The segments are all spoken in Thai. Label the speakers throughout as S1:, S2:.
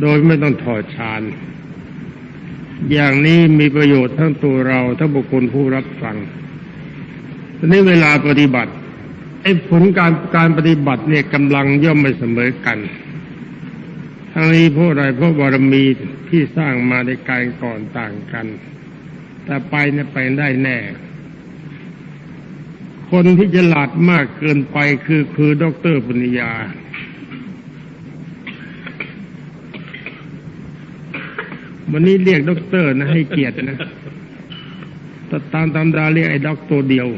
S1: โดยไม่ต้องถอดฌาน อย่างนี้มีประโยชน์ทั้งตัวเราทั้งบุคคลผู้รับฟังทีนี้เวลาปฏิบัติไอ้ผลการการปฏิบัติเนี่ยกำลังย่อมไม่เสมอกันทั้งนี้เพราะอะไรเพราะบารมีที่สร้างมาในการก่อนต่างกัน แต่ไปเนี่ยไปได้แน่ คนที่ฉลาดมากเกินไปคือคือด็อกเตอร์ปัญญา วันนี้เรียกด็อกเตอร์นะให้เกียรตินะแต่ตามตำราเรียกไอ้ด็อกตัวเดียว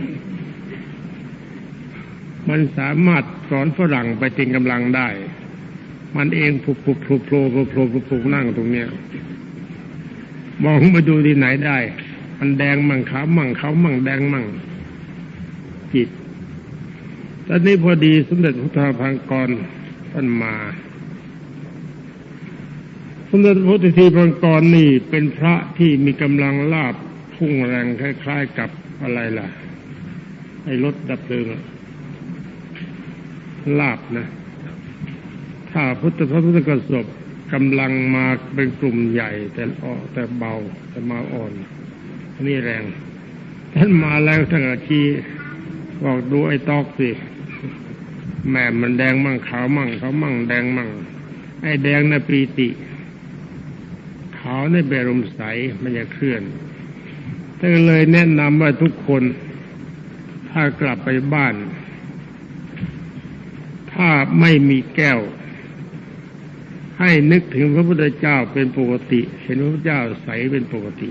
S1: มันสามารถสอนฝรั่งไปเต็งกำลังได้ มันเองผุบผุบผุบโผล่ผุบโผล่ผุบผุบนั่งตรงเนี้ยมองมาดูที่ไหนได้ มันแดงมั่งขาวมั่งขาวมั่งแดงมั่งจิตตอนนี้พอดีสมเด็จพระธาพังกรท่านมา สมเด็จพระพุทธทีพังกรนี่เป็นพระที่มีกำลังลาบพุ่งแรงคล้าย ๆกับอะไรล่ะ ไอ้รถดับเพลิงลาบนะ ถ้าพุทธพระพุทธกสบกำลังมาเป็นกลุ่มใหญ่ แต่อ่อแต่เบาแต่มาอ่อนนี่แรง ท่านมาแล้วท่านอาชีบอกดูไอ้ตอกสิแม่มันแดงมั่งขาวมั่งขาวมั่งแดงมั่งไอ้แดงน่ะปรีติาวในเบรมใสมันจะเคลื่อนท่านเลยแนะนำว่าทุกคน ถ้ากลับไปบ้าน ถ้าไม่มีแก้ว ให้นึกถึงพระพุทธเจ้าเป็นปกติ เห็นพระพุทธเจ้าใสเป็นปกติ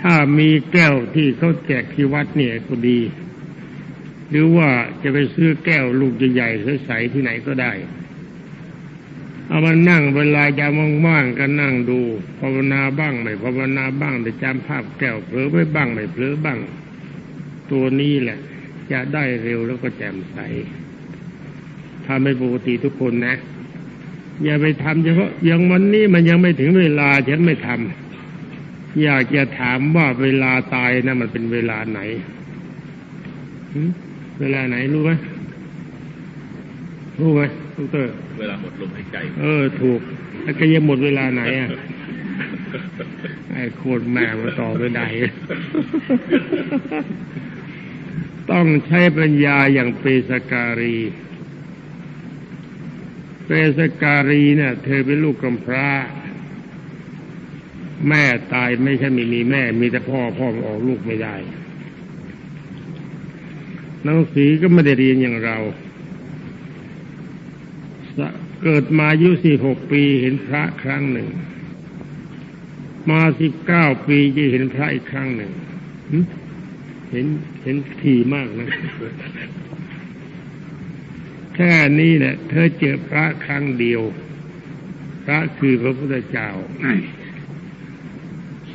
S1: ถ้ามีแก้วที่เขาแจกที่วัดเนี่ยก็ดี หรือว่าจะไปซื้อแก้วลูกใหญ่ๆใสๆที่ไหนก็ได้ เอามานั่งเวลายามว่างๆก็นั่งดูภาวนาบ้างไม่ภาวนาบ้างแต่จำภาพแก้วเผลอไม่บ้างไม่เผลอบ้าง ตัวนี้แหละ จะได้เร็วแล้วก็แจ่มใสทำให้ปกติทุกคนนะ อย่าไปทำเฉพาะอย่างวันนี้มันยังไม่ถึงเวลาฉันไม่ทำอยากจะถามว่าเวลาตายนะมันเป็นเวลาไหน เวลาไหนรู้ไหม รู้ไหมดร
S2: เวลาหมดลมหายใจ
S1: เออ ถูกแล้วก็ยังหมดเวลาไหนอะไอ้โคตรแม่มาต่อไม่ได้ต้องใช้ปัญญาอย่างเปสการี เปสการีเนี่ยเธอเป็นลูกกำพร้า แม่ตายไม่ใช่ไม่มีแม่ มีแต่พ่อพ่อออกลูกไม่ได้หนังสือก็ไม่ได้เรียนอย่างเราสะ เกิดมาอายุสี่หกปีเห็นพระครั้งหนึ่ง มาสิบเก้าปีจะเห็นพระอีกครั้งหนึ่งเห็นเห็นถี่มากนะแค่นี้แหละเธอเจอพระครั้งเดียว พระคือพระพุทธเจ้า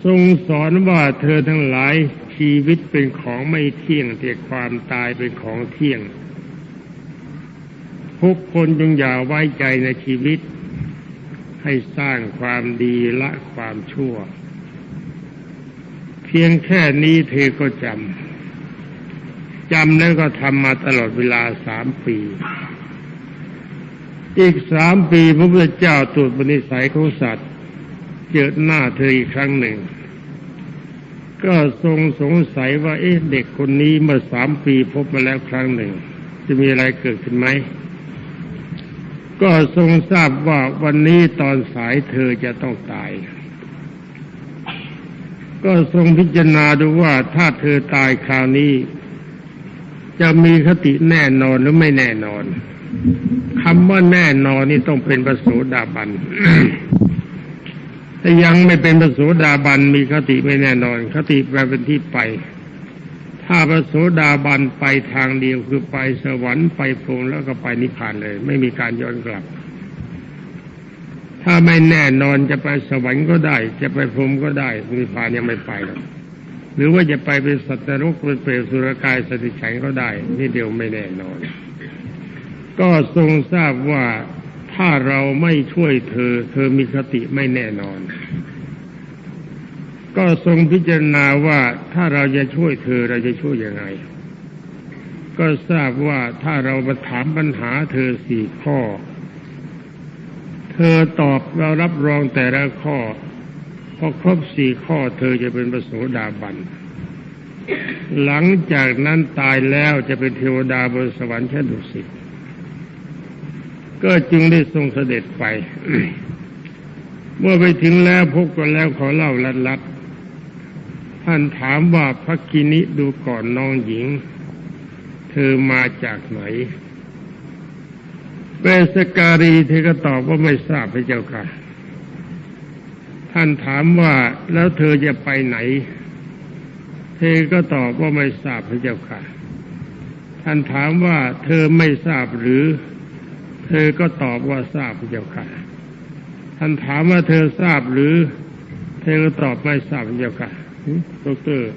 S1: ทรงสอนว่าเธอทั้งหลายชีวิตเป็นของไม่เที่ยงแต่ความตายเป็นของเที่ยง ทุกคนจงอย่าไว้ใจในชีวิต ให้สร้างความดีละความชั่ว เพียงแค่นี้เธอก็จำจำแล้วก็ทำมาตลอดเวลาสามปี อีกสามปีพระพุทธเจ้าตรวจบนิสัยของสัตว์ เจอหน้าเธออีกครั้งหนึ่ง ก็ทรงสงสัยว่าเอ๊ะเด็กคนนี้เมื่อสามปีพบมาแล้วครั้งหนึ่งจะมีอะไรเกิดขึ้นไหม ก็ทรงทราบว่าวันนี้ตอนสายเธอจะต้องตาย ก็ทรงพิจารณาดูว่าถ้าเธอตายคราวนี้ จะมีคติแน่นอนหรือไม่แน่นอนคำว่าแน่นอนนี่ต้องเป็นประโสดาบันถ้ายังไม่เป็นพระโสดาบันมีคติไม่แน่นอน คติแปลเป็นที่ไป ถ้าพระโสดาบันไปทางเดียวคือไปสวรรค์ไปพรมแล้วก็ไปนิพพานเลย ไม่มีการย้อนกลับ ถ้าไม่แน่นอนจะไปสวรรค์ก็ได้ จะไปพรมก็ได้นิพพานยังไม่ไปหรอกหรือว่าจะไปเป็นสัตว์นรกเป็นเปรตสุรกายสติฉันก็ได้ นี่เดียวไม่แน่นอน ก็ทรงทราบว่าถ้าเราไม่ช่วยเธอ เธอมีคติไม่แน่นอน ก็ทรงพิจารณาว่าถ้าเราจะช่วยเธอเราจะช่วยยังไง ก็ทราบว่าถ้าเรามาถามปัญหาเธอสี่ข้อ เธอตอบเรารับรองแต่ละข้อพอครบสี่ข้อเธอจะเป็นประโสดาบัน หลังจากนั้นตายแล้วจะเป็นเทวดาบนสวรรค์ชั้นดุสิตก็จึงได้ทรงเสด็จไป เมื่อไปถึงแล้วพบกันแล้วขอเล่าลัดลัด ท่านถามว่าพระกินิดูก่อนน้องหญิง เธอมาจากไหนเปสการีเธอก็ตอบว่าไม่ทราบพระเจ้าค่ะ ท่านถามว่าแล้วเธอจะไปไหน เธอก็ตอบว่าไม่ทราบพระเจ้าค่ะ ท่านถามว่าเธอไม่ทราบหรือ เธอก็ตอบว่าทราบพระเจ้าค่ะ ท่านถามว่าเธอทราบหรือ เธอก็ตอบไม่ทราบพระเจ้าค่ะ ดรเตอร์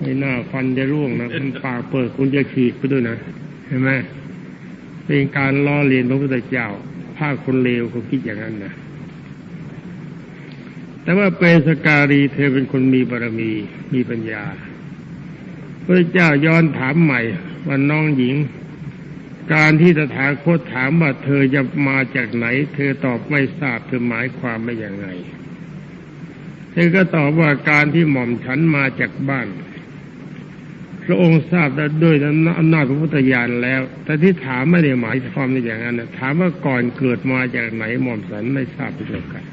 S1: ไม่น่าฟันจะร่วงนะคุณปากเปิดคุณจะขีดไปด้วยนะเห็นไหมเป็นการล้อเลียนพระพุทธเจ้าถ้าคนเลวเขาคิดอย่างนั้นนะแต่ว่าเปสการีเธอเป็นคนมีบารมีมีปัญญาพระเจ้าย้อนถามใหม่ว่าน้องหญิง การที่ตถาคตถามว่าเธอจะมาจากไหน เธอตอบไม่ทราบเธอหมายความไม่อย่างไร เธอก็ตอบว่าการที่หม่อมฉันมาจากบ้าน พระองค์ทราบได้ด้วยอำนาจพระพุทธญาณแล้ว แต่ที่ถามไม่ได้หมายความในอย่างนั้นนะถามว่าก่อนเกิดมาจากไหนหม่อมสันไม่ทราบประสบการ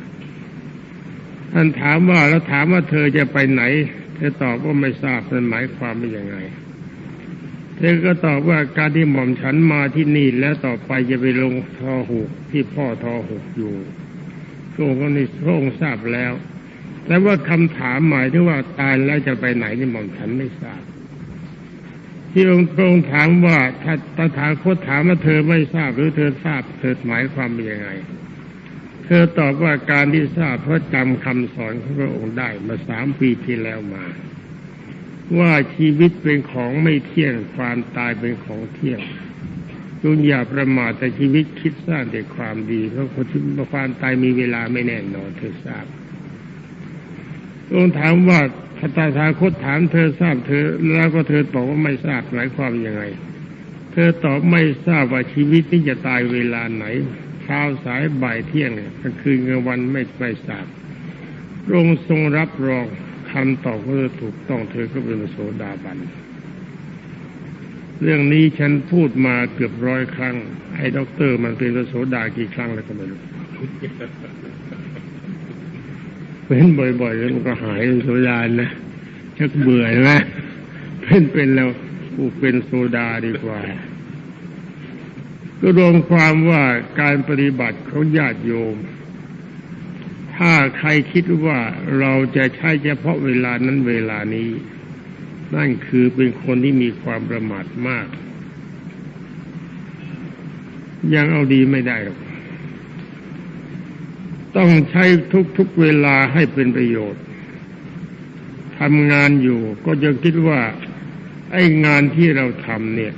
S1: ท่านถามว่าแล้วถามว่าเธอจะไปไหน เธอตอบว่าไม่ทราบมันหมายความเป็นยังไง เธอก็ตอบว่าการที่หม่อมฉันมาที่นี่แล้วต่อไปจะไปลงทอหุกที่พ่อทอหุกอยู่พระองค์ก็นี่พระองค์ทราบแล้ว แต่ว่าคำถามหมายถึงว่าตายแล้วจะไปไหนนี่หม่อมฉันไม่ทราบ ที่องค์พระองค์ถามว่าถ้าตถาคตถามว่าเธอไม่ทราบหรือเธอทราบเธอหมายความเป็นยังไง เธอตอบว่าการที่ทราบเพราะจำคำสอนของพระองค์ได้มาสามปีที่แล้วมา ว่าชีวิตเป็นของไม่เที่ยงความตายเป็นของเที่ยงจุนอย่าประมาทแต่ชีวิตคิดสร้างแต่ความดีเพราะคนที่ความตายมีเวลาไม่แน่นอนเธอทราบ องค์ถามว่าพระตาถาคตถามเธอทราบเธอ แล้วก็เธอตอบว่าไม่ทราบหมายความยังไง เธอตอบไม่ทราบว่าชีวิตนี้จะตายเวลาไหนเช้าสายบ่ายเที่ยงกลางคืนกลางวันไม่ไม่ทราบพระองค์ทรงรับรองคำตอบของเธอถูกต้องเธอก็เป็นโสดาบัน เรื่องนี้ฉันพูดมาเกือบร้อยครั้งไอ้ด็อกเตอร์มันเป็นโสดากี่ครั้งแล้วก็ไม่รู้ เป็นบ่อยๆแล้วมันก็หายโซดานะชักเบื่อนะเป็นเป็นแล้วกูเป็นโซดาดีกว่าก็รวมความว่าการปฏิบัติของญาติโยม ถ้าใครคิดว่าเราจะใช้เฉพาะเวลานั้นเวลานี้ นั่นคือเป็นคนที่มีความประมาทมาก ยังเอาดีไม่ได้หรอก ต้องใช้ทุกๆเวลาให้เป็นประโยชน์ทำงานอยู่ก็จะคิดว่า ไอ้งานที่เราทำเนี่ย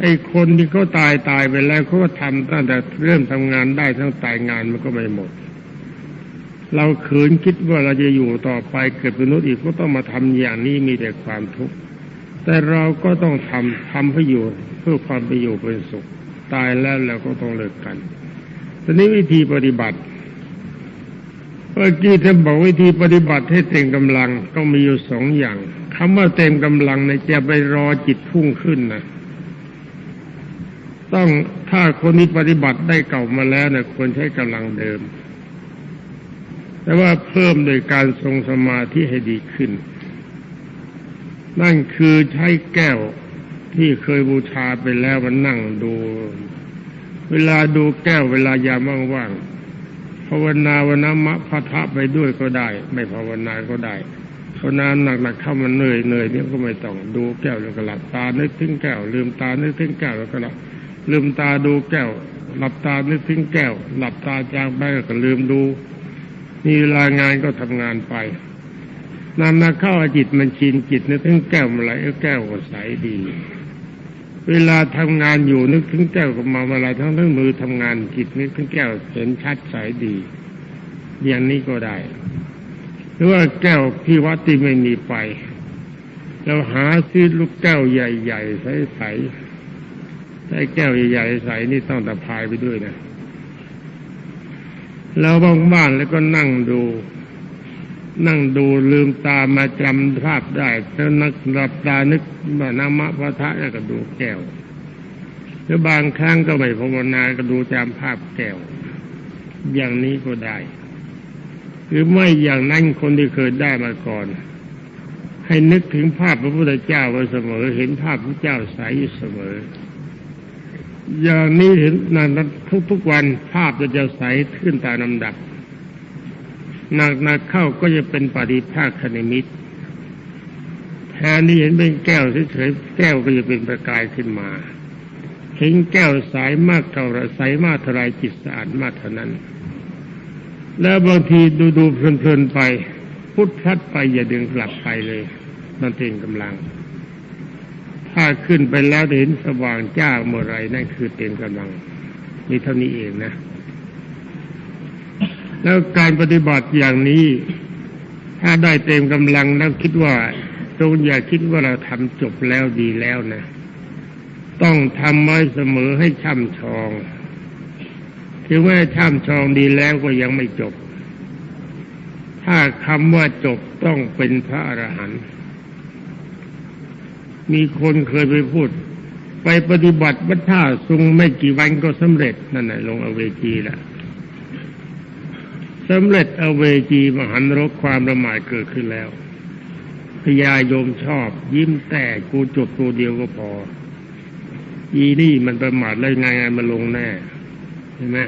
S1: ไอ้คนที่เขาตายตายไปแล้วเขาก็ทำตั้งแต่เริ่มทำงานได้ทั้งตายงานมันก็ไม่หมด เราขืนคิดว่าเราจะอยู่ต่อไปเกิดเป็นนุษย์อีกก็ต้องมาทำอย่างนี้มีแต่ความทุกข์แต่เราก็ต้องทำทำเพื่ออยู่เพื่อความไปอยู่เป็นสุข ตายแล้วเราก็ต้องเลิกกันทีนี้วิธีปฏิบัติ เมื่อกี้ท่านบอกวิธีปฏิบัติให้เต็มกำลังต้องมีอยู่สองอย่างคำว่าเต็มกำลังในจะไปรอจิตพุ่งขึ้นนะต้องถ้าคนนี้ปฏิบัติได้เก่ามาแล้วเนี่ยควรใช้กำลังเดิม แต่ว่าเพิ่มโดยการทรงสมาธิให้ดีขึ้น นั่นคือใช้แก้วที่เคยบูชาไปแล้วมันนั่งดู เวลาดูแก้วเวลายามว่างๆ ภาวนาวนามะพะทะไปด้วยก็ได้ ไม่ภาวนาก็ได้ภาวนาหนักๆเข้ามันเหนื่อยเหนื่อยเนี่ยก็ไม่ต้องดูแก้วแล้วก็หลับตานึกถึงแก้วลืมตานึกถึงแก้วแล้วก็หลับลืมตาดูแก้ว หลับตานึกถึงแก้ว หลับตาจางไปก็ลืมดูมีเวลางานก็ทำงานไปนานมาเข้าจิตมันชินจิตนึกถึงแก้วมาไหลแก้วก็ใสดี เวลาทำงานอยู่นึกถึงแก้วกับมาเวลาทั้งทั้งมือทำงานจิตนึกถึงแก้วเห็นชัดใสดี อย่างนี้ก็ได้ หรือว่าแก้วที่วัดที่ไม่มีไปเราหาซื้อลูกแก้วใหญ่ๆใสๆใช้แก้วใหญ่ๆใสนี่ต้องตะพายไปด้วยนะแล้วบ้างๆแล้วก็นั่งดู นั่งดูลืมตามาจำภาพได้แล้วนักหลับตานึกว่านามะพระทะแล้วก็ดูแก้วหรือบางครั้งก็ไม่ภาวนาก็ดูจำภาพแก้ว อย่างนี้ก็ได้หรือไม่อย่างนั้นคนที่เคยได้มาก่อน ให้นึกถึงภาพพระพุทธเจ้าไว้เสมอ เห็นภาพพระเจ้าใส่เสมอ อย่างนี้เห็นนานทุกๆวันภาพจะจะใสขึ้นตามลำดับ หนักหนักเข้าก็จะเป็นปฏิภาคคณิมิตแทนที่เห็นเป็นแก้วเฉยๆแก้วก็จะเป็นประกายขึ้นมาเห็นแก้วใสมากเท่าไรใสมากเท่าไรจิตสะอาดมากเท่านั้น แล้วบางทีดูดูเพลินๆไป พุทธัดไปอย่าดึงกลับไปเลยนั่นเองกำลัง ถ้าขึ้นไปแล้วเห็นสว่างจ้าเมื่อไรนั่นคือเต็มกำลัง นี่เท่านี้เองนะ แล้วการปฏิบัติอย่างนี้ ถ้าได้เต็มกำลังแล้วคิดว่าจงอย่าคิดว่าเราทำจบแล้วดีแล้วนะ ต้องทำไว้เสมอให้ช่ำชองถึงแม้ช่ำชองดีแล้วก็ยังไม่จบ ถ้าคำว่าจบต้องเป็นพระอรหันต์มีคนเคยไปพูด ไปปฏิบัติวัฏท่าทรงไม่กี่วันก็สำเร็จนั่นแหละลงอเวจีละ สำเร็จเอเวจีมหันรกความประมาทเกิดขึ้นแล้วพญาโยมชอบ ยิ้มแต่กูจบตัวเดียวก็พอ อีนี่มันประมาทแล้วไงไงมันลงแน่เห็นไหม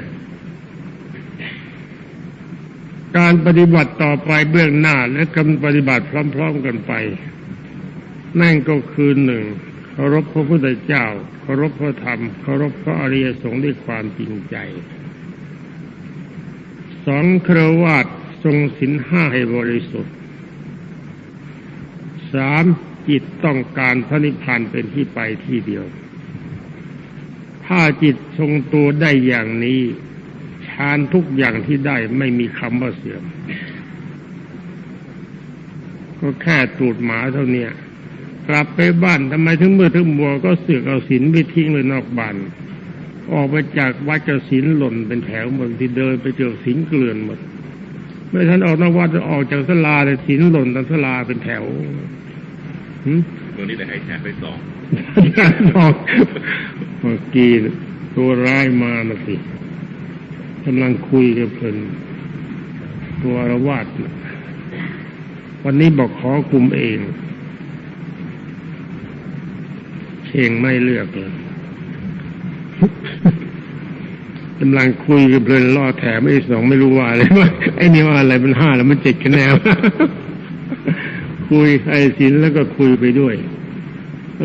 S1: การปฏิบัติต่อไปเบื้องหน้าและการปฏิบัติพร้อม ๆกันไป นั่นก็คือหนึ่งเคารพพระพุทธเจ้าเคารพพระธรรมเคารพพระอริยสงฆ์ด้วยความจริงใจ องเครวาดทรงศีลห้าให้บริสุทธิ์สามจิตต้องการพระนิพพานเป็นที่ไปที่เดียว ถ้าจิตทรงตัวได้อย่างนี้ฌานทุกอย่างที่ได้ไม่มีคำว่าเสื่อม ก็แค่ตูดหมาเท่านี้กลับไปบ้านทำไมถึงเมื่อถึงบัวก็เสือกเอาศีลไปทิ้งเลยนอกบ้าน ออกไปจากวัดก็ศีลหล่นเป็นแถวหมดที่เดินไปเจอศีลเกลื่อนหมดเมื่อท่านออกนอกวัดจะออกจากสลาเลยศีลหล่นตามสลาเป็นแถวหืม
S2: ตัวนี้แต่ให้แชร์ไปสอง
S1: บอกเมื่อกี้ตัวร้ายมานะสิกำลังคุยกับเพลินตัวอารวาดน่ะวันนี้บอกขอกลุ่มเองเชงไม่เลือกเลย กำลังคุยกับเพลินล่อแถมไอ้สองไม่รู้ว่าอะไรว่าไอ้นี่ว่าอะไรมันห้าแล้วมันเจ็ดคะแนนคุยไอ้สินแล้วก็คุยไปด้วย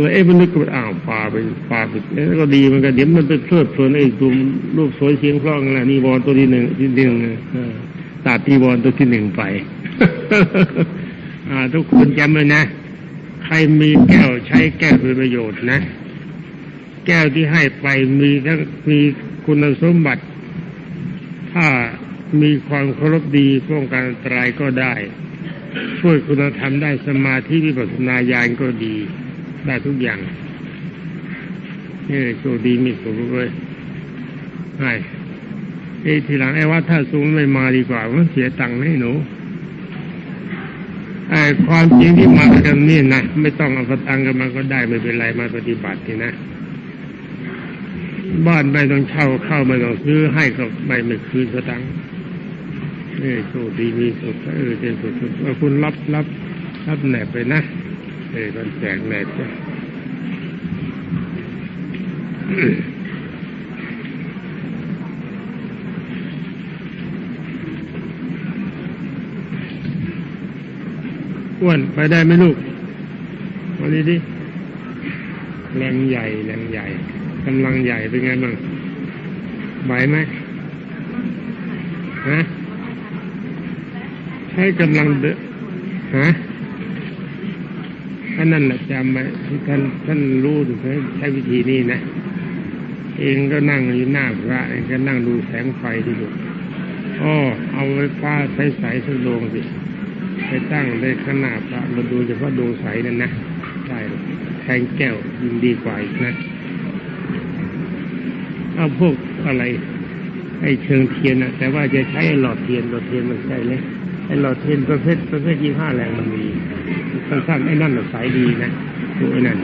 S1: แล้วเอ๊ะมันนึกว่าอ้าวปลาไปปลาไปแล้วก็ดีมันก็เดี๋ยวมันไปเพลิดเพลินไอ้ตัวรูปสวยเสียงเพราะอะไรนี่บอลตัวที่หนึ่งที่หนึ่งตัดที่บอลตัวที่หนึ่งไปทุกคนจำไว้นะ ใครมีแก้วใช้แก้วเป็นประโยชน์นะ แก้วที่ให้ไปมีทั้งมีคุณสมบัติ ถ้ามีความเคารพดีป้องกันอันตรายก็ได้ ช่วยคุณธรรมได้สมาธิวิปัสสนาญาณก็ดี ได้ทุกอย่างนี่โชคดีมีสุขเลยใช่ไอ้ทีหลังไอ้ว่าถ้าสูงไม่มาดีกว่ามันเสียตังค์ให้หนูไอ้ความจริงที่มากันนี่นะไม่ต้องเอาตังค์กันมาก็ได้ไม่เป็นไรมาปฏิบัตินี่นะ บ้านไม่ต้องเช่าเข้าไม่ต้องซื้อให้ก็ไม่ไม่คืนสตังค์เออโชคดีมีสุขเออเป็นสุขสุขเออคุณรับรับรับแหนบไปนะเออมันแจกแหนบจ้ะอ้วนไปได้ไหมลูกวันนี้ดิแรงใหญ่แรงใหญ่ กำลังใหญ่เป็นไงบ้างไหวไหมฮะใช้กำลังเดนฮะท่านนั่นแหละจำไว้ที่ท่านท่านรู้ถึงใช้ใช้วิธีนี้นะ เองก็นั่งอยู่หน้าพระเองก็นั่งดูแสงไฟที่ดูอ๋อเอาไว้ฟ้าใสๆสักดวงสิไปตั้งได้ขางหนาดพระมาดูเฉพาะดวงใสนั่นนะได้แทงแก้วยิ่งดีกว่าอีกนะ เอาพวกอะไรไอ้เชิงเทียนอะแต่ว่าจะใช้หลอดเทียนหลอดเทียนมันใช่เลยไอ้หลอดเทียนประเภทประเภทยี่ห้าแรงมันมีสั้นๆไอ้นั่นสายดีนะดูไอ้นั่น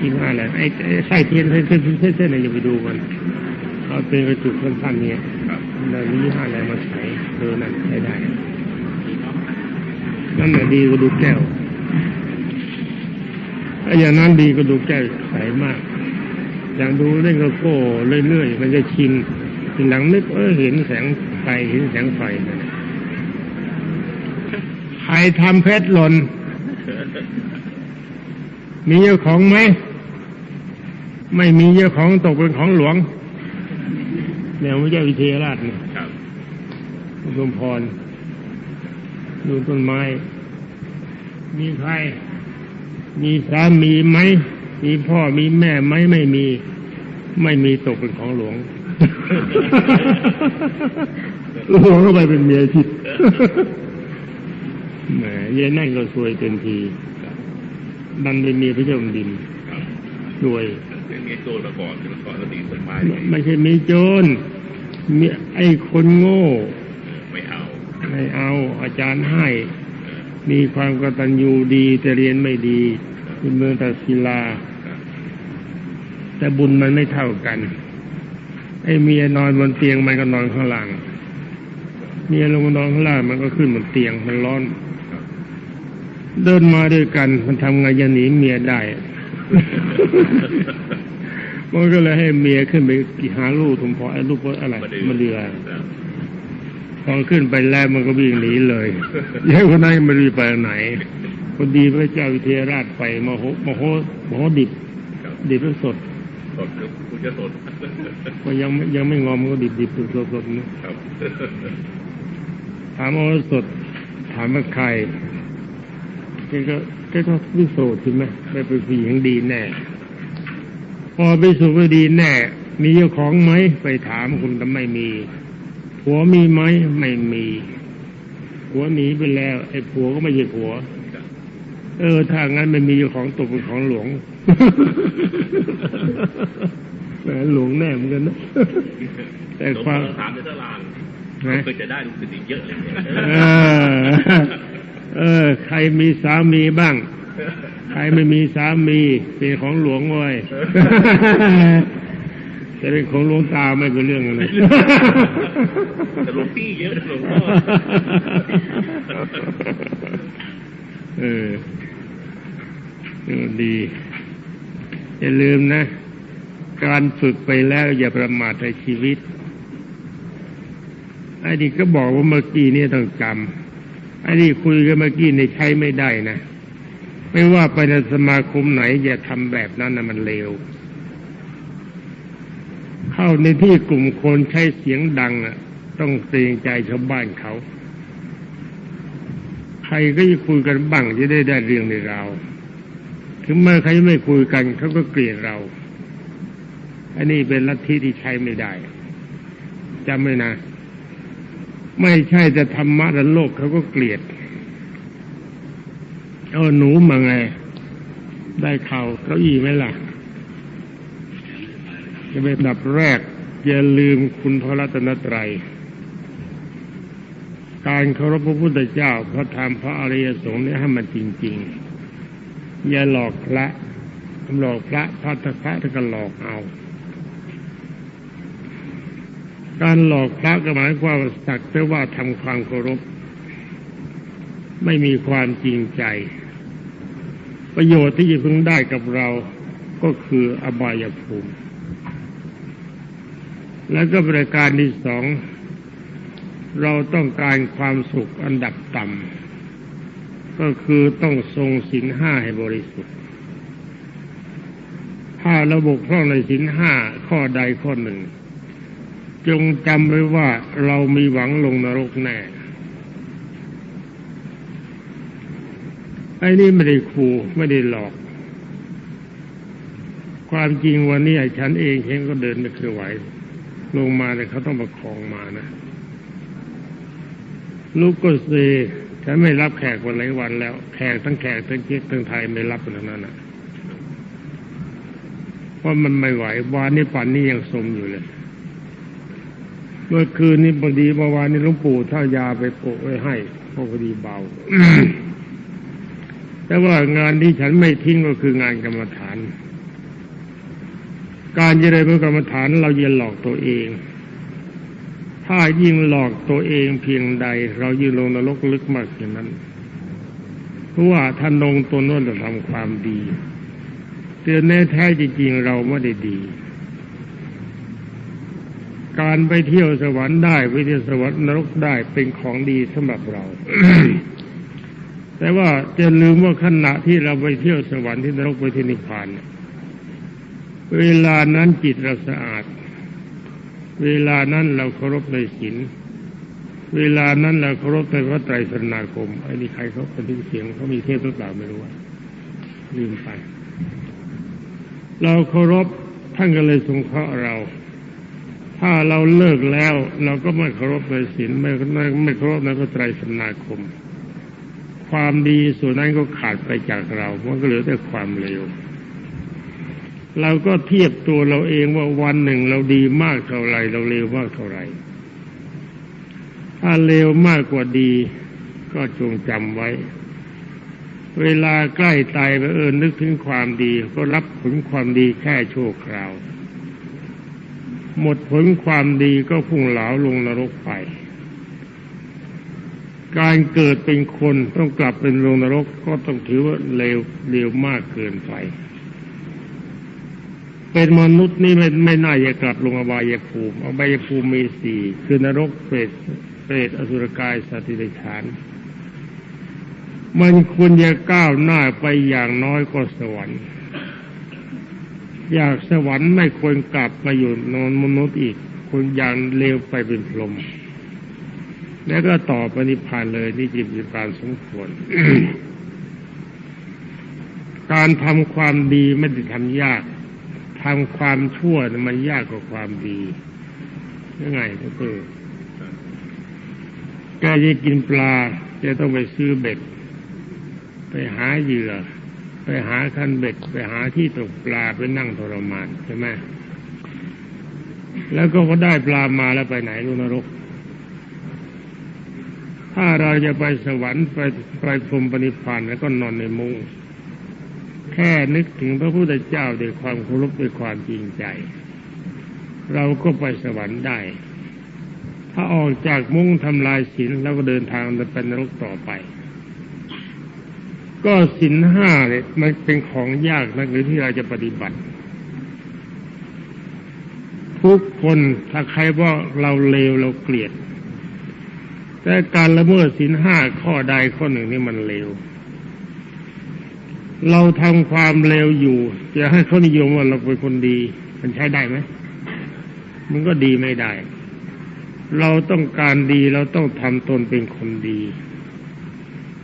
S1: ยี่ห้าแรงไอ้ไส้เทียนเส้นเส้นเส้นเส้นอะไรอย่าไปดูมันเอาเป็นกระจุกสั้นๆเนี่ย
S2: ครับ
S1: เรายี่ห้าแรงมาใช้เออนั่นใช้ได้นั่นแหละดีกว่าดูแก้วไออย่างนั้นดีกว่าดูแก้วใสมาก อย่างดูเล่นก็โก้เรื่อยๆมันจะชินทีหลังนึกเออเห็นแสงไฟเห็นแสงไฟนั่นน่ะใครทำเพชรหล่น มีเจ้าของไหม ไม่มีเจ้าของตกเป็นของหลวงแนวพระเจ้าวิเทหราชเนี่ย
S2: ครับ
S1: อุดมพร ดูต้นไม้ มีใคร มีสามีไหม มีพ่อมีแม่ไหมไม่มี ไม่มีตกเป็นของหลวงหลวงก็ไปเป็นเมียทิพย์แหมเย็นนั่นก็ซวยเต็มทีดันเป็นเมียพระเจ้าแผ่นดิน
S2: ครับ
S1: ซวย
S2: เป็นเงี้ยโจรมาก่อนเป็นก่อนสติต้นไม้
S1: ไม่ไม่ใช่มีโจรมีไอ้คนโง่
S2: ไม่เอา
S1: ไม่เอา อาจารย์ให้
S2: เออ
S1: มีความกตัญญูดีแต่เรียนไม่ดีเป็นเมืองตัดศิลา
S2: ครับ
S1: แต่บุญมันไม่เท่ากันไอ้เมียนอนบนเตียงมันก็นอนข้างล่าง เมียลงมานอนข้างล่างมันก็ขึ้นบนเตียงมันร้อน เดินมาด้วยกัน มันทำไงจะหนีเมียได้ มันก็เลยให้เมียขึ้นไปหาลูกถุมพอไอ้ลูกอะไรมาเดือพอขึ้นไปแล้วมันก็วิ่งหนีเลยยายคนนั้นไม่รู้ไปไหนพอดีพระเจ้าวิเทหราชไปมโหมโหมโหดิบดิบสด
S2: สดครับคุณจะสด
S1: ก็ยังไม่ยังไม่งอมก็ดิบดิบสดสดสดนะ
S2: ครับ
S1: ถามว่าสด ถามว่าใครแกก็แกก็วิโสดใช่ไหมไม่เป็นผู้หญิงดีแน่ พอไปสู่ก็ดีแน่ มีเจ้าของไหมไปถามคุณก็ไม่มีผัวมีไหมไม่มีผัวหนีไปแล้วไอ้ผัวก็ไม่ใช่ผัว
S2: ครับ
S1: เออ ถ้างั้นไม่มีเจ้าของตกเป็นของหลวงแหมหลวงแน่เหมือนกันนะแต่ความ
S2: ถามในตาราง
S1: นะ
S2: เคยจะได้ลูกศิษย์เยอะเลย
S1: เออ เออ ใครมีสามีบ้าง ใครไม่มีสามีเป็นของหลวงเว้ยจะเป็นของหลวงตาไม่เป็นเรื่องอะไร
S2: แต่หลวงพี่เยอะนะหลวงพ่อ
S1: เออเออ ดี อย่าลืมนะ การฝึกไปแล้วอย่าประมาทในชีวิตไอ้นี่ก็บอกว่าเมื่อกี้นี่ต้องจำไอ้นี่คุยกันเมื่อกี้ในใช้ไม่ได้นะ ไม่ว่าไปในสมาคมไหน อย่าทำแบบนั้นนะมันเลวเข้าในที่กลุ่มคนใช้เสียงดังอะ ต้องเกรงใจชาวบ้านเขา ใครก็จะคุยกันบ้างจะได้ได้เรื่องในเราว ถึงแม้ใครไม่คุยกันเขาก็เกลียดเรา อันนี้เป็นลัทธิที่ใช้ไม่ได้จำไว้นะ ไม่ใช่จะธรรมะและโลกเขาก็เกลียดเอาหนูมาไง ได้เข่าเก้าอี้ไหมล่ะ จะเป็นอันดับแรก อย่าลืมคุณพระรัตนตรัย การเคารพพระพุทธเจ้า พระธรรมพระอริยสงฆ์เนี่ยให้มันจริง ๆ อย่าหลอกพระหลอกพระพระทพระถ้าก็หลอกเอา การหลอกพระก็หมายความว่าสักแต่ว่าทำความเคารพ ไม่มีความจริงใจ ประโยชน์ที่จะพึงได้กับเราก็คืออบายภูมิ แล้วก็ประการที่สอง เราต้องการความสุขอันดับต่ำ ก็คือต้องทรงศีลห้าให้บริสุทธิ์ ถ้าระบบพร่องในศีลห้าข้อใดข้อหนึ่ง จงจำไว้ว่าเรามีหวังลงนรกแน่ไอ้นี่ไม่ได้ขู่ไม่ได้หลอก ความจริงวันนี้ฉันเองเห็นก็เดินไม่เคยไหว ลงมาแต่เขาต้องประคองมานะ ลูกก็เซ ฉันไม่รับแขกวันหลายวันแล้ว แขกทั้งแขกทั้งเจ๊กทั้งไทยไม่รับกันทั้งนั้นนะเพราะมันไม่ไหววานนี้ป่านนี้ยังสมอยู่เลยเมื่อคืนนี้พอดีเมื่อวานนี้หลวงปู่ท่ายาไปโปะไว้ให้เพราะพอดีเบาแต่ว่างานที่ฉันไม่ทิ้งก็คืองานกรรมฐาน การเจริญกรรมฐานเราอย่าหลอกตัวเอง ถ้ายิ่งหลอกตัวเองเพียงใด เรายิ่งลงนรกลึกมากอย่างนั้นเพราะว่าท่านลงตัวนว่าจะทำความดีเตือนแน่แท้จริงๆเราไม่ได้ดี การไปเที่ยวสวรรค์ได้ไปเที่ยวสวรรค์นรกได้เป็นของดีสำหรับเรา แต่ว่าจะลืมว่าขณะที่เราไปเที่ยวสวรรค์ที่นรกไปที่นิพพานเวลานั้นจิตเราสะอาด เวลานั้นเราเคารพในศีลเวลานั้นเราเคารพในพระไตรสรณาคมไอ้นี่ใครเขาเป็นที่เสียงเขามีเทพหรือเปล่าไม่รู้ลืมไป เราเคารพท่านก็เลยสงเคราะห์เรา ถ้าเราเลิกแล้ว เราก็ไม่เคารพในศีลไม่ไม่ไม่เคารพในพระไตรสรณาคม ความดีส่วนนั้นก็ขาดไปจากเรามันก็เหลือแต่ความเลว เราก็เทียบตัวเราเองว่าวันหนึ่งเราดีมากเท่าไรเราเลวมากเท่าไรถ้าเลวมากกว่าดี ก็จงจำไว้ เวลาใกล้ตายไปเออนึกถึงความดี ก็รับผลความดีแค่โชั่วคราว หมดผลความดีก็พุ่งเหลาลงนรกไป การเกิดเป็นคนต้องกลับเป็นลงนรกก็ต้องถือว่าเลวเลวมากเกินไป เป็นมนุษย์นี่ไม่ไม่น่าจะกลับลงอบายภูมิอบายภูมิมีสี่คือนรกเปรตเปรตอสุรกายสัตว์ดิเรกชันมันควรจะก้าวหน้าไปอย่างน้อยก็สวรรค์ อยากสวรรค์ไม่ควรกลับมาอยู่นอนมนุษย์อีกควรอย่างเลวไปเป็นพรหมแล้วก็ต่อปนิพพานเลยนี่จิตเป็นการสมควรการทำความดีไม่ได้ทำยาก ทำความชั่วมันยากกว่าความดียังไงก็คือแกจะกินปลาจะต้องไปซื้อเบ็ด ไปหาเหยื่อ ไปหาคันเบ็ด ไปหาที่ตกปลาไปนั่งทรมานใช่ไหมแล้วก็พอได้ปลามาแล้วไปไหนลูกนรก ถ้าเราจะไปสวรรค์ไปไปพรหมปณิพพานแล้วก็นอนในมุง้ง แค่นึกถึงพระพุทธเจ้าด้วยความเคารพด้วยความจริงใจ เราก็ไปสวรรค์ได้ ถ้าออกจากมุ้งทำลายศีลแล้วก็เดินทางไปนรกต่อไป ก็ศีลห้าเนี่ยมันเป็นของยากนักหรือที่เราจะปฏิบัติ ทุกคนถ้าใครว่าเราเลวเราเกลียด แต่การละเมิดศีลห้าข้อใดข้อหนึ่งนี่มันเลว เราทำความเลวอยู่จะให้เขานิยมว่าเราเป็นคนดี มันใช้ได้ไหมมันก็ดีไม่ได้ เราต้องการดีเราต้องทำตนเป็นคนดี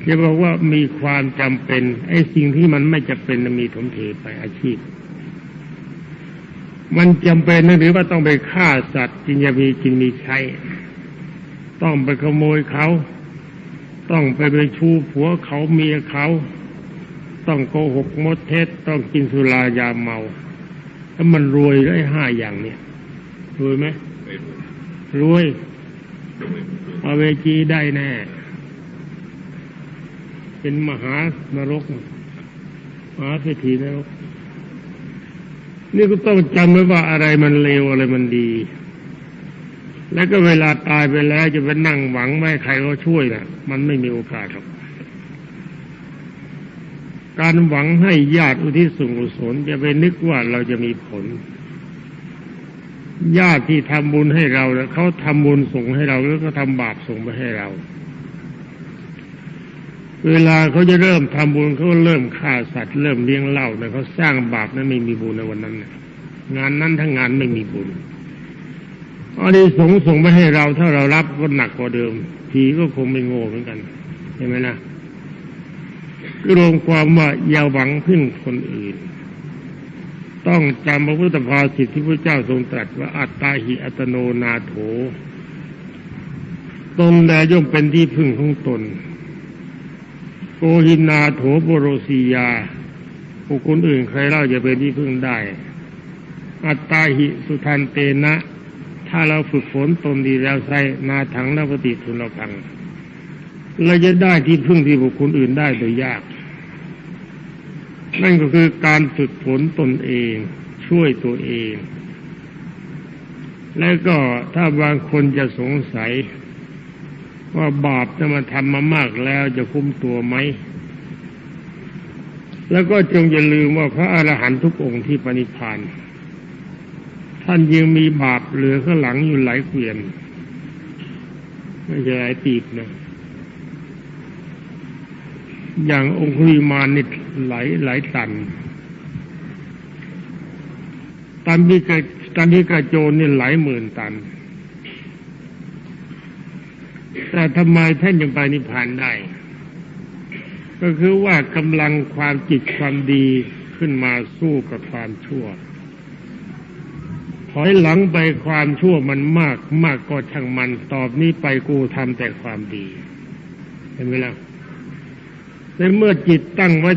S1: จะบอกว่ามีความจำเป็นไอ้สิ่งที่มันไม่จะเป็นมีถมเทไปอาชีพ มันจำเป็นหรือว่าต้องไปฆ่าสัตว์กินยามีกินมีใช้ ต้องไปขโมยเขา ต้องไปไปชูผัวเขาเมียเขา ต้องโกหกมดเท็จต้องกินสุรายาเมาถ้ามันรวยได้ห้าอย่างเนี่ยรวยไหม
S2: ไม่รู้
S1: รวย
S2: จะไม่รู้
S1: เอาเวจีได้แน่ เป็นมหานรกมหาเศรษฐีนรกนี่ก็ต้องจำไว้ว่าอะไรมันเลวอะไรมันดี แล้วก็เวลาตายไปแล้วจะไปนั่งหวังไม่ให้ใครเขาช่วยนะมันไม่มีโอกาสหรอก การหวังให้ญาติอุทิศส่วนกุศลจะไปนึกว่าเราจะมีผล ญาติที่ทำบุญให้เราแล้วเขาทำบุญส่งให้เราแล้วก็ทำบาปส่งไปให้เรา เวลาเขาจะเริ่มทำบุญเขาก็เริ่มฆ่าสัตว์ เริ่มเลี้ยงเหล้าเนี่ยเขาสร้างบาปนั้นไม่มีบุญในวันนั้นนะงานนั้นทั้งงานไม่มีบุญอันนี้สงส่งไปให้เราถ้าเรารับก็หนักกว่าเดิมผีก็คงไม่โง่เหมือนกันเห็นไหมนะ รวมความว่าอย่าหวังพึ่งคนอื่น ต้องจำพระพุทธภาษิที่พระเจ้าทรงตรัสว่าอัตตาหิอัตโนนาโถ ตนแลย่อมเป็นที่พึ่งของตน โกหินาโถโบโรสียาบุคคลอื่นใครเล่าจะเป็นที่พึ่งได้ อัตตาหิสุทันเตนะ ถ้าเราฝึกฝนตนดีแล้วใช้นาถังนปฏิทุนพังเราจะได้ที่พึ่งที่บุคคลอื่นได้โดยยาก นั่นก็คือการฝึกฝนตนเอง ช่วยตัวเอง แล้วก็ถ้าบางคนจะสงสัย ว่าบาปจะมาทำมามากแล้วจะคุ้มตัวไหม แล้วก็จงอย่าลืมว่าพระอรหันตุทุกองค์ที่ปณิพานท่านยังมีบาปเหลือข้างหลังอยู่หลายเกวียนไม่ใช่หลายปีบนะอย่างองคุลิมานนี่ ไหลไหลตันตันพิกาตันพิกาโจรนี่หลายหมื่นตัน แต่ทำไมท่านยังไปนิพพานได้ ก็คือว่ากำลังความจิตความดีขึ้นมาสู้กับความชั่วถอยหลังไปความชั่วมันมากมากก็ช่างมันตอบนี้ไปกูทำแต่ความดี เห็นไหมล่ะ ในเมื่อจิตตั้งไว้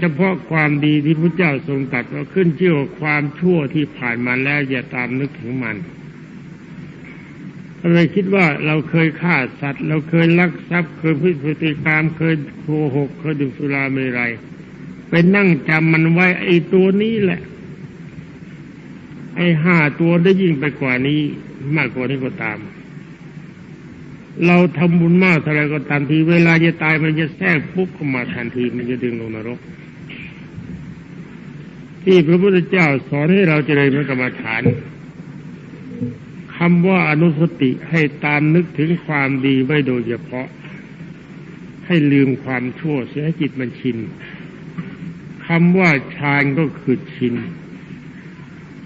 S1: เฉพาะความดีที่พระเจ้าทรงตรัสว่าขึ้นชื่อว่าความชั่วที่ผ่านมาแล้วอย่าตามนึกถึงมันเราคิดว่าเราเคยฆ่าสัตว์ เราเคยลักทรัพย์เคยพิพฤติกรรมเคยโกหกเคยดื่มสุราเมรัยไปนั่งจำมันไว้ไอ้ตัวนี้แหละ ไอ้ห้าตัวได้ยิ่งไปกว่านี้ มากกว่านี้ก็ตาม เราทำบุญมากเท่าไรก็ตามที เวลาจะตายมันจะแทรกปุ๊บเข้ามาทันทีมันจะดึงลงนรก ที่พระพุทธเจ้าสอนให้เราเจริญพระกรรมฐานคำว่าอนุสติให้ตามนึกถึงความดีไว้โดยเฉพาะ ให้ลืมความชั่วเสียให้จิตมันชินคำว่าฌานก็คือชิน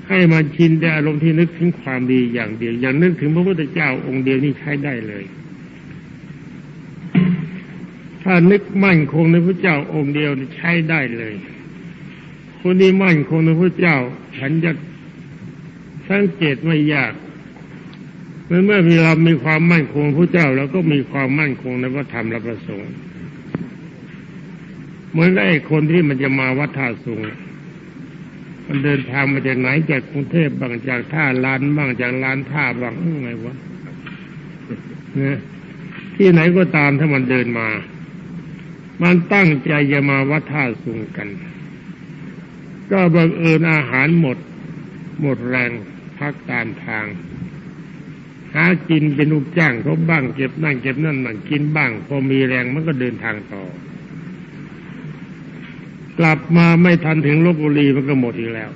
S1: ให้มันชินแต่อารมณ์ที่นึกถึงความดีอย่างเดียว อย่างนึกถึงพระพุทธเจ้าองค์เดียวนี่ใช้ได้เลย ถ้านึกมั่นคงในพระเจ้าองค์เดียวใช้ได้เลย คนที่มั่นคงในพระเจ้า ฉันจะสังเกตไม่ยากเมื่อเมื่อมีเรามีความมั่นคงพระเจ้าเราก็มีความมั่นคงในพระธรรมและพระสงฆ์เหมือนไอ้คนที่มันจะมาวัดท่าสุงมันเดินทางมาจากไหนจากกรุงเทพบางจากท่าลานบ้างจากลานท่าบางไงวะเนี่ยที่ไหนก็ตามถ้ามันเดินมา มันตั้งใจจะมาวัดท่าสุงกัน ก็บังเอิญอาหารหมด หมดแรงพักตามทาง หากินเป็นอุปจ้างเขาบ้างเก็บนั่งเก็บนั่นนั่งกินบ้าง พอมีแรงมันก็เดินทางต่อ กลับมาไม่ทันถึงลบบุรีมันก็หมดอีกแล้ว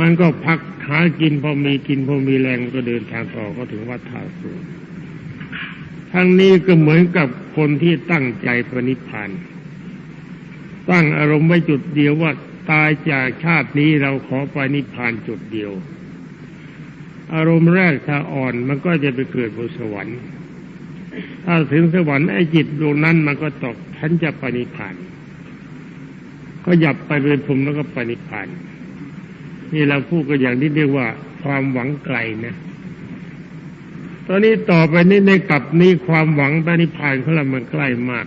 S1: มันก็พักหากินพอมีกินพอมีแรงก็เดินทางต่อก็ถึงวัดท่าสูง ทั้งนี้ก็เหมือนกับคนที่ตั้งใจปณิพานตั้งอารมณ์ไว้จุดเดียวว่าตายจากชาตินี้เราขอไปนิพพานจุดเดียว อารมณ์แรกถ้าอ่อนมันก็จะไปเกิดบนสวรรค์ ถ้าถึงสวรรค์ไอ้จิตดวงนั้นมันก็ตกฉันจะไปนิพพานก็หยับไปเป็นภูมิแล้วก็ไปนิพพานนี่เราพูดกันอย่างที่เรียกว่าความหวังไกลนะ ตอนนี้ต่อไปนี้ในกลับนี้ความหวังไปนิพพานของเรามันใกล้มาก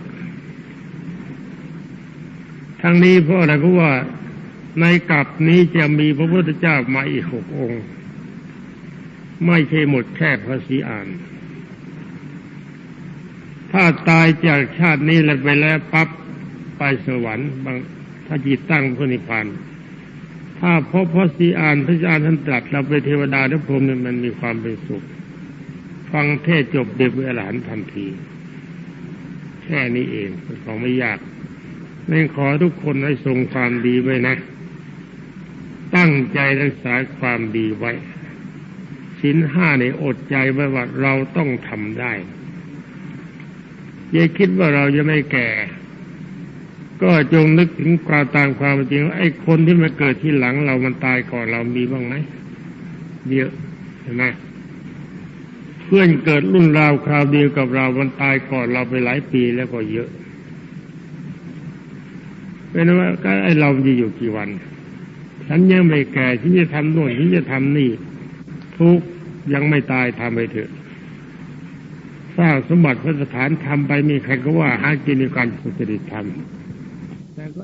S1: ทั้งนี้เพราะอะไรเพราะว่าในกลับนี้จะมีพระพุทธเจ้ามาอีกหกองค์ ไม่ใช่หมดแค่พระศีอาน ถ้าตายจากชาตินี้แล้วไปแล้วปั๊บไปสวรรค์บางถ้าจิตตั้งพระนิพพานถ้าพบพระศีอานพระศีอานท่านตรัสเราไปเทวดาทุกพรหมเนี่ยมันมีความเป็นสุข ฟังเทศจบเด็กเวลานทันที แค่นี้เองเป็นของไม่ยากนั่ขอทุกคนให้ทรงความดีไว้นะ ตั้งใจรักษาความดีไว้สินห้าในอดใจไว้ว่าเราต้องทำได้อย่าคิดว่าเราจะไม่แก่ ก็จงนึกถึงความตามความจริงไอ้คนที่มาเกิดที่หลังเรามันตายก่อนเรามีบ้างไหมเยอะเห็นไหม เพื่อนเกิดรุ่นราวคราวเดียวกับเรามันตายก่อนเราไปหลายปีแล้วก็เยอะเป็นว่าก็ไอเราจะอยู่กี่วัน ฉันยังไม่แก่ฉันจะทำโน่นฉันจะทำนี่ ทุกยังไม่ตายทำไปเถอะสร้างสมบัติพระสถานทำไปมีใครก็ว่าหากินในการสุจริตทำแต่ก็